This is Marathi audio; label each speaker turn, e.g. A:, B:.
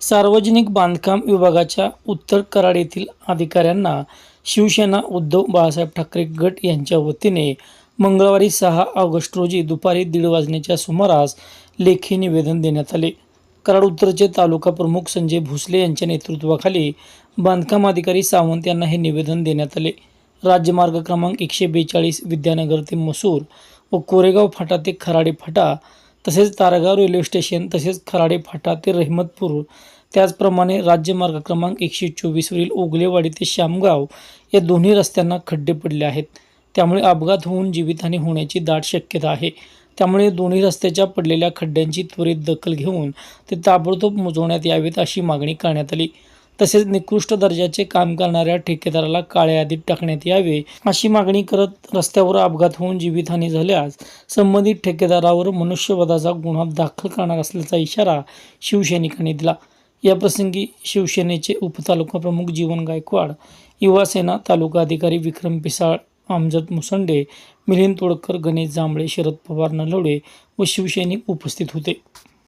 A: सार्वजनिक बांधकाम विभागाच्या उत्तर कराड येथील अधिकाऱ्यांना शिवसेना उद्धव बाळासाहेब ठाकरे गट यांच्या वतीने मंगळवारी सहा ऑगस्ट रोजी दुपारी दीड वाजण्याच्या सुमारास लेखी निवेदन देण्यात आले. कराड उत्तरचे तालुका प्रमुख संजय भोसले यांच्या नेतृत्वाखाली बांधकाम अधिकारी सावंत यांना हे निवेदन देण्यात आले. राज्यमार्ग क्रमांक एकशे बेचाळीस विद्यानगर ते मसूर व कोरेगाव फाटा ते खराडे फाटा तसेच तारगाव रेल्वे स्टेशन तसेच खराडे फाटा ते रहिमतपूर. त्याचप्रमाणे राज्यमार्ग क्रमांक एकशे चोवीसवरील ओगलेवाडी ते श्यामगाव या दोन्ही रस्त्यांना खड्डे पडले आहेत. त्यामुळे अपघात होऊन जीवितहानी होण्याची दाट शक्यता आहे. त्यामुळे दोन्ही रस्त्याच्या पडलेल्या खड्ड्यांची त्वरित दखल घेऊन ते ताबडतोब मोजवण्यात यावेत अशी मागणी करण्यात आली. तसेच निकृष्ट दर्जाचे काम करणाऱ्या ठेकेदाराला काळ्या यादीत टाकण्यात यावे अशी मागणी करत रस्त्यावर अपघात होऊन जीवितहानी झाल्यास संबंधित ठेकेदारावर मनुष्यवधाचा गुन्हा दाखल करणार असल्याचा इशारा शिवसैनिकांनी दिला. याप्रसंगी शिवसेनेचे उपतालुका प्रमुख जीवन गायकवाड युवासेना तालुका अधिकारी विक्रम पिसाळ आमजद मुसंडे मिलिंद तोडकर गणेश जांभळे शरद पवार नलवडे व शिवसैनिक उपस्थित होते.